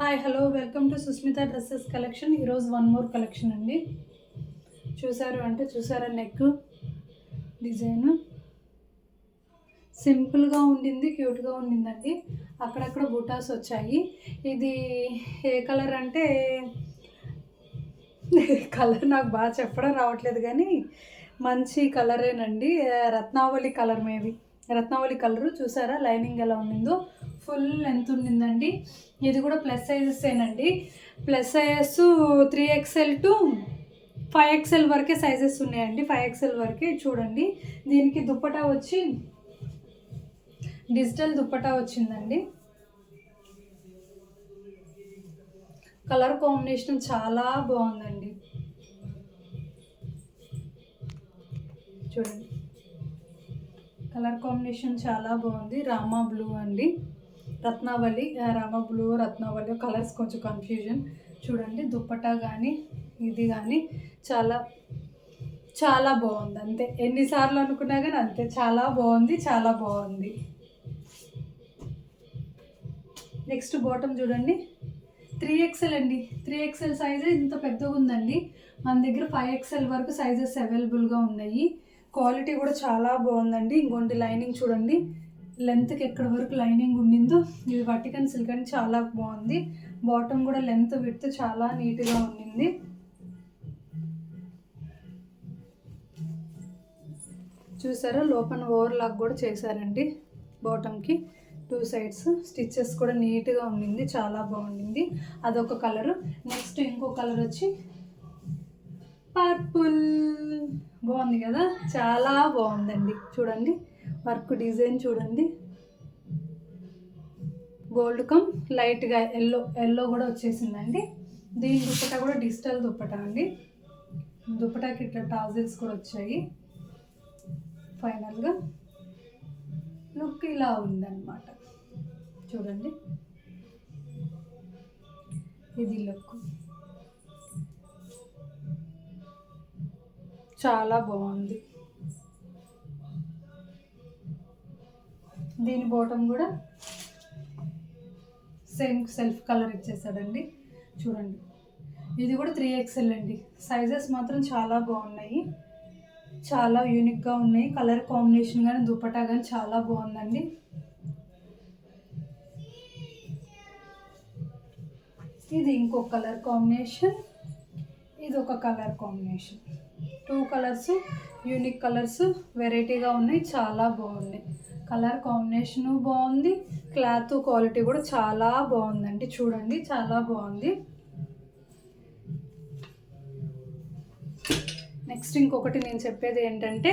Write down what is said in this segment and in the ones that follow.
Hi hello welcome to Sushmita dresses collection ఈరోజు one more collection అండి. చూసారు అంటే చూసారా నెక్ డిజైన్ సింపుల్గా ఉండింది క్యూట్గా ఉండిందండి. అక్కడక్కడ బుటాస్ వచ్చాయి. ఇది ఏ కలర్ అంటే కలర్ నాకు బాగా చెప్పడం రావట్లేదు కానీ మంచి కలరేనండి Ratnavali colour maybe. Ratnavali colour చూసారా? లైనింగ్ ఎలా ఉండిందో? ఫుల్ లెంత్ ఉండిందండి. ఇది కూడా ప్లస్ సైజెస్ ఏనండి. Plus sizes three X L to five X L వరకే సైజెస్ ఉన్నాయండి. ఫైవ్ ఎక్స్ఎల్ వరకే చూడండి. దీనికి దుప్పటా వచ్చి డిజిటల్ దుప్పటా వచ్చిందండి. కలర్ కాంబినేషన్ చాలా బాగుందండి. చూడండి. కలర్ కాంబినేషన్ చాలా బాగుంది. రామా బ్లూ అండి. రత్నావళి రామ బ్లూ రత్నావళి కలర్స్ కొంచెం కన్ఫ్యూజన్ చూడండి దుప్పటా కానీ ఇది కానీ చాలా చాలా బాగుంది. అంతే. ఎన్నిసార్లు అనుకున్నా కానీ అంతే. చాలా బాగుంది చాలా బాగుంది. నెక్స్ట్ బాటమ్ చూడండి. త్రీ ఎక్సెల్ అండి. త్రీ ఎక్స్ఎల్ సైజ్ ఇంత పెద్దగా ఉందండి. మన దగ్గర ఫైవ్ ఎక్స్ఎల్ వరకు సైజెస్ అవైలబుల్గా ఉన్నాయి. క్వాలిటీ కూడా చాలా బాగుందండి. ఇంకోటి లైనింగ్ చూడండి. లెంత్కి ఎక్కడ వరకు లైనింగ్ ఉండిందో ఇది వటికన్ సిల్క్ అని చాలా బాగుంది. బాటమ్ కూడా లెంత్ విత్ చాలా నీట్గా ఉండింది. చూసారా? లోపల ఓవర్లాక్ కూడా చేశారండి బాటమ్కి టూ సైడ్స్ స్టిచ్చెస్ కూడా నీట్గా ఉండింది చాలా బాగుండింది. అదొక కలరు నెక్స్ట్ ఇంకో కలర్ వచ్చి పర్పుల్. బాగుంది కదా? చాలా బాగుందండి. చూడండి వర్క్ డిజైన్ చూడండి. గోల్డ్ కమ్ లైట్గా ఎల్లో ఎల్లో కూడా వచ్చేసిందండి. దీని దుప్పట కూడా డిజిటల్ దుప్పట అండి. దుప్పటాకి ఇట్లా టాజిల్స్ కూడా వచ్చాయి. ఫైనల్గా లుక్ ఇలా ఉందన్నమాట. చూడండి. ఇది లుక్. చాలా బాగుంది. దీని బాటమ్ కూడా సేమ్ సెల్ఫ్ కలర్ ఇచ్చేసాడండి. చూడండి. ఇది కూడా త్రీ ఎక్స్ఎల్ అండి. సైజెస్ మాత్రం చాలా బాగున్నాయి. చాలా యూనిక్గా ఉన్నాయి. కలర్ కాంబినేషన్ కానీ దుపటా కానీ చాలా బాగుందండి. ఇది ఇంకో కలర్ కాంబినేషన్. ఇది ఒక colour combination. Two colours unique colours వెరైటీగా ఉన్నాయి చాలా బాగున్నాయి. కలర్ కాంబినేషను బాగుంది క్లాత్ క్వాలిటీ కూడా చాలా బాగుందండి చూడండి చాలా బాగుంది. నెక్స్ట్ ఇంకొకటి నేను చెప్పేది ఏంటంటే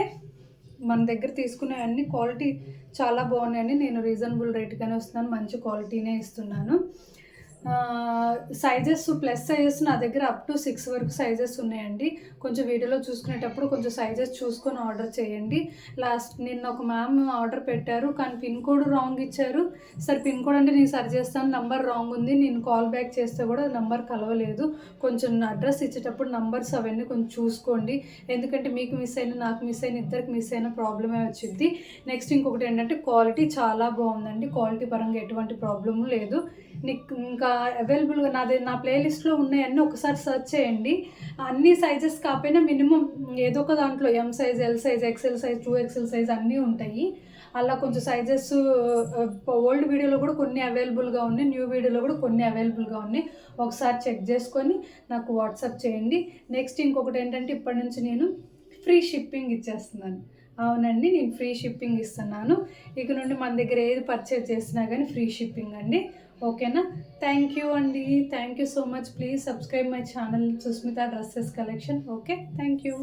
మన దగ్గర తీసుకునే అన్ని క్వాలిటీ చాలా బాగున్నాయండి నేను రీజనబుల్ రేట్గానే వస్తున్నాను మంచి క్వాలిటీనే ఇస్తున్నాను. సైజెస్ ప్లస్ సైజెస్ నా దగ్గర అప్ టు సిక్స్ వరకు సైజెస్ ఉన్నాయండి. కొంచెం వీడియోలో చూసుకునేటప్పుడు కొంచెం సైజెస్ చూసుకొని ఆర్డర్ చేయండి. లాస్ట్ నిన్న ఒక మ్యామ్ ఆర్డర్ పెట్టారు కానీ పిన్ కోడ్ రాంగ్ ఇచ్చారు. సార్ పిన్ కోడ్ అంటే నేను సరి చేస్తాను నంబర్ రాంగ్ ఉంది. నేను కాల్ బ్యాక్ చేస్తే కూడా నంబర్ కలవలేదు. కొంచెం అడ్రస్ ఇచ్చేటప్పుడు నంబర్స్ అవన్నీ కొంచెం చూసుకోండి. ఎందుకంటే మీకు మిస్ అయిన నాకు మిస్ అయిన ఇద్దరికి మిస్ అయిన ప్రాబ్లమే వచ్చింది నెక్స్ట్ ఇంకొకటి ఏంటంటే క్వాలిటీ చాలా బాగుందండి. క్వాలిటీ పరంగా ఎటువంటి ప్రాబ్లము లేదు. ఇంకా అవైలబుల్గా నాది నా ప్లేలిస్ట్లో ఉన్నాయన్నీ ఒకసారి సెర్చ్ చేయండి. అన్ని సైజెస్ కాకపోయినా మినిమం ఏదో ఒక దాంట్లో M size L size X L size two X L size అన్నీ ఉంటాయి. అలా కొంచెం సైజెస్ ఓల్డ్ వీడియోలో కూడా కొన్ని అవైలబుల్గా ఉన్నాయి న్యూ వీడియోలో కూడా కొన్ని అవైలబుల్గా ఉన్నాయి. ఒకసారి చెక్ చేసుకొని నాకు వాట్సాప్ చేయండి. నెక్స్ట్ ఇంకొకటి ఏంటంటే ఇప్పటి నుంచి నేను ఫ్రీ షిప్పింగ్ ఇచ్చేస్తున్నాను. అవునండి నేను ఫ్రీ షిప్పింగ్ ఇస్తున్నాను. ఇక నుండి మన దగ్గర ఏది పర్చేజ్ చేసినా కానీ ఫ్రీ షిప్పింగ్ అండి. ఓకేనా? థ్యాంక్ యూ అండి. Thank you so much. Please subscribe my channel Sushmita dresses collection. Okay? Thank you.